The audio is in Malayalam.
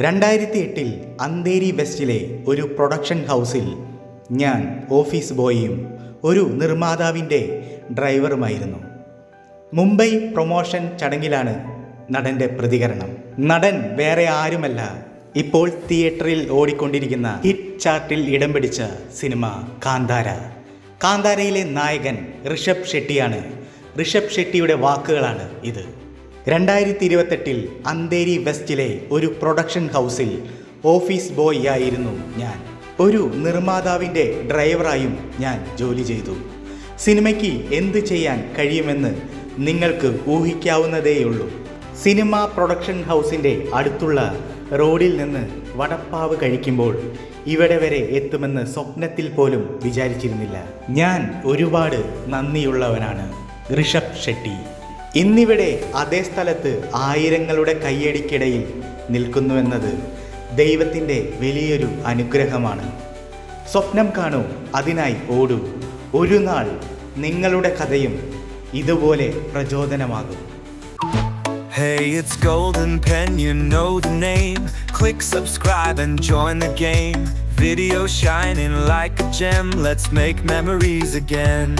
രണ്ടായിരത്തി എട്ടിൽ അന്തേരി വെസ്റ്റിലെ ഒരു പ്രൊഡക്ഷൻ ഹൗസിൽ ഞാൻ ഓഫീസ് ബോയിയും ഒരു നിർമ്മാതാവിന്റെ ഡ്രൈവറുമായിരുന്നു. മുംബൈ പ്രൊമോഷൻ ചടങ്ങിലാണ് നടന്റെ പ്രതികരണം. നടൻ വേറെ ആരുമല്ല ഇപ്പോൾ തിയേറ്ററിൽ ഓടിക്കൊണ്ടിരിക്കുന്ന ഹിറ്റ് ചാർട്ടിൽ ഇടം പിടിച്ച സിനിമ കാന്താര. കാന്താരയിലെ നായകൻ ഋഷഭ് ഷെട്ടിയാണ്. ഋഷഭ് ഷെട്ടിയുടെ വാക്കുകളാണ് ഇത്. രണ്ടായിരത്തി ഇരുപത്തെട്ടിൽ അന്തേരി വെസ്റ്റിലെ ഒരു പ്രൊഡക്ഷൻ ഹൗസിൽ ഓഫീസ് ബോയ് ആയിരുന്നു ഞാൻ. ഒരു നിർമ്മാതാവിന്റെ ഡ്രൈവറായും ഞാൻ ജോലി ചെയ്തു. സിനിമയ്ക്ക് എന്ത് ചെയ്യാൻ കഴിയുമെന്ന് നിങ്ങൾക്ക് ഊഹിക്കാവുന്നതേയുള്ളൂ. സിനിമ പ്രൊഡക്ഷൻ ഹൗസിന്റെ അടുത്തുള്ള റോഡിൽ നിന്ന് വടപ്പാവ് കഴിക്കുമ്പോൾ ഇവിടെ വരെ എത്തുമെന്ന് സ്വപ്നത്തിൽ പോലും വിചാരിച്ചിരുന്നില്ല. ഞാൻ ഒരുപാട് നന്ദിയുള്ളവനാണ്. ഋഷഭ് ഷെട്ടി. ഇന്നിവിടെ അതേ സ്ഥലത്ത് ആയിരങ്ങളുടെ കയ്യടിക്കിടയിൽ നിൽക്കുന്നുവെന്നത് ദൈവത്തിന്റെ വലിയൊരു അനുഗ്രഹമാണ് സ്വപ്നം കാണൂ അതിനായി ഓടൂ ഒരു നാൾ നിങ്ങളുടെ കഥയും ഇതുപോലെ പ്രചോദനമാകും Hey, it's Golden Pen, you know the name. Click subscribe and join the game. Video shining like a gem, let's make memories again.